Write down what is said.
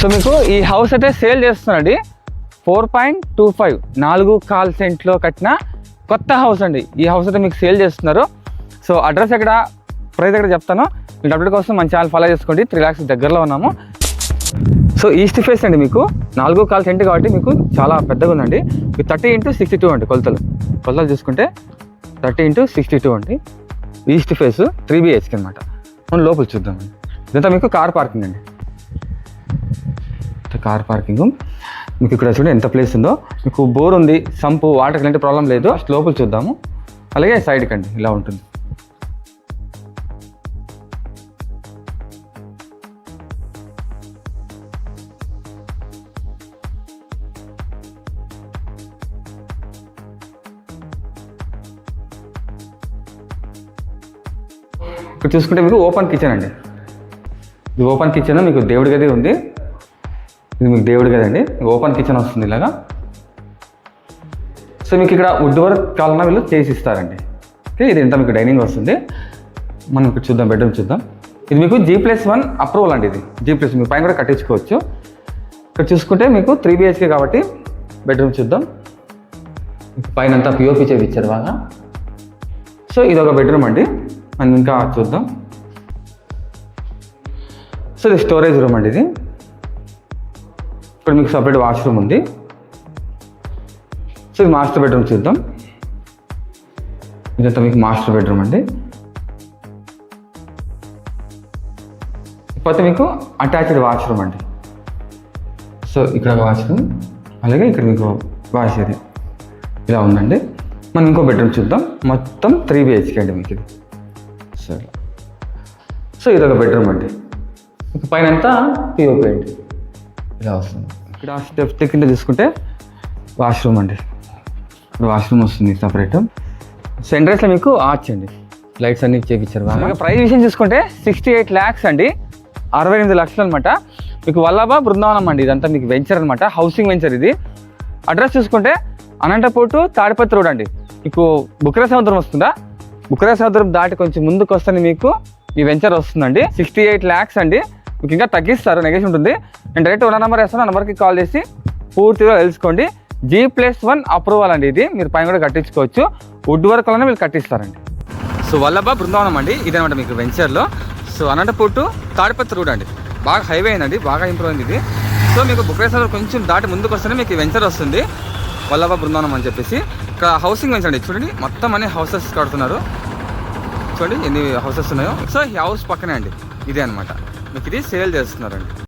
So మీకు ఈ house అయితే సేల్ చేస్తున్నారండి ఫోర్ పాయింట్ టూ ఫైవ్ నాలుగు కాల్ సెంట్లో కట్టిన కొత్త హౌస్ అండి. ఈ హౌస్ అయితే మీకు సేల్ చేస్తున్నారు. సో అడ్రస్ ఎక్కడ? ప్రైస్ ఎక్కడ చెప్తాను. మీరు అప్డేట్ కోసం మన ఛానల్ ఫాలో చేసుకోండి. త్రీ ల్యాక్స్ దగ్గరలో ఉన్నాము. సో ఈస్ట్ ఫేస్ అండి మీకు. నాలుగు కాల్ సెంట్ కాబట్టి మీకు చాలా పెద్దగా ఉందండి. మీకు థర్టీ ఇంటూ సిక్స్టీ టూ అండి కొలతలు. కొలతలు చూసుకుంటే థర్టీ ఇంటూ సిక్స్టీ టూ అండి ఈస్ట్ ఫేస్ త్రీ బిహెచ్కి అనమాట మనం లోపల చూద్దామండి ఇదంతా మీకు కార్ పార్కింగ్ అండి. Car parking. మీకు ఇక్కడ చూడండి ఎంత ప్లేస్ ఉందో. మీకు బోర్ ఉంది సంపు వాటర్ ఇలాంటి ప్రాబ్లం లేదు. లోపల చూద్దాము. అలాగే సైడ్కి అండి ఇలా ఉంటుంది. ఇక్కడ చూసుకుంటే మీకు ఓపెన్ కిచెన్ అండి. ఇది ఓపెన్ కిచెన్ మీకు దేవుడి గది ఉంది. ఇది మీకు దేవుడు కదండి. ఓపెన్ కిచెన్ వస్తుంది ఇలాగా. సో మీకు ఇక్కడ వుడ్ వర్క్ కావాలన్నా వీళ్ళు చేసి ఇస్తారండి. ఓకే ఇది ఇంత మీకు డైనింగ్ వస్తుంది. మనం ఇక్కడ చూద్దాం బెడ్రూమ్ చూద్దాం. ఇది మీకు జీ ప్లస్ వన్ అప్రూవల్ అండి ఇది. జీ ప్లస్ మీ పైన కూడా కట్టించుకోవచ్చు. ఇక్కడ చూసుకుంటే మీకు త్రీ బిహెచ్కే కాబట్టి బెడ్రూమ్ చూద్దాం. పైన అంతా పిఓపి చేయించారు బాగా. సో ఇది ఒక బెడ్రూమ్ అండి. మనం ఇంకా చూద్దాం. సో ఇది స్టోరేజ్ రూమ్ అండి ఇది. ఇక్కడ మీకు సపరేట్ వాష్రూమ్ ఉంది. సో ఇది మాస్టర్ బెడ్రూమ్ చూద్దాం. ఇదంతా మీకు మాస్టర్ బెడ్రూమ్ అండి. ఇకపోతే మీకు అటాచ్డ్ వాష్రూమ్ అండి. సో ఇక్కడ వాష్రూమ్ అలాగే ఇక్కడ మీకు వాష్ ఏరియా ఇలా ఉందండి. మనం ఇంకో బెడ్రూమ్ చూద్దాం. మొత్తం త్రీ బిహెచ్కే అండి మీకు ఇది. సరే సో ఇదొక బెడ్రూమ్ అండి. పైన అంతా పిఓపి అండి. ఇలా వస్తుంది ఇక్కడ స్టెప్స్ కింద చూసుకుంటే వాష్రూమ్ అండి. ఇక్కడ వాష్రూమ్ వస్తుంది సపరేట్. సెంట్రస్లో మీకు ఆర్చ్ అండి. లైట్స్ అన్ని చేపించారు బాగా ప్రైస్ విషయం చూసుకుంటే సిక్స్టీ ఎయిట్ ల్యాక్స్ అండి. అరవై ఎనిమిది లక్షలు అనమాట మీకు వల్లభ బృందావనం అండి. ఇదంతా మీకు వెంచర్ అనమాట హౌసింగ్ వెంచర్ ఇది. అడ్రస్ చూసుకుంటే అనంతపూర్ టు తాడిపత్రి రోడ్ అండి. మీకు బుక్రా సముద్రం వస్తుందా? బుక్రా సముద్రం దాటి కొంచెం ముందుకు వస్తే మీకు ఈ వెంచర్ వస్తుందండి. సిక్స్టీ ఎయిట్ ల్యాక్స్ అండి. మీకు ఇంకా తగ్గిస్తారు. నెగేషన్ ఉంటుంది. నేను డైరెక్ట్ ఉన్న నెంబర్ వేస్తాను ఆ నెంబర్కి కాల్ చేసి పూర్తిగా తెలుసుకోండి. జీ ప్లస్ వన్ అప్రూవల్ అండి ఇది. మీరు పైన కూడా కట్టించుకోవచ్చు. వుడ్ వర్క్ వలన వీళ్ళు కట్టిస్తారండి. సో వల్లభ బృందావనం అండి. ఇదనమాట మీకు వెంచర్లో so Anantapur to Tadipatri road అండి. బాగా హైవే అయిందండి. బాగా ఇంప్రూవ్ అయింది ఇది. సో మీకు బుక్రేశ్వర కొంచెం దాటి ముందుకు వస్తేనే మీకు వెంచర్ వస్తుంది. వల్లభ బృందావనం అని చెప్పేసి. ఇక్కడ హౌసింగ్ వెంచర్ అండి. చూడండి. మొత్తం అన్ని హౌసెస్ కడుతున్నారు. చూడండి ఎన్ని హౌసెస్ ఉన్నాయో. సో ఈ హౌస్ పక్కనే అండి. ఇదే అనమాట మీకు ఇది సేల్ చేస్తున్నారండి.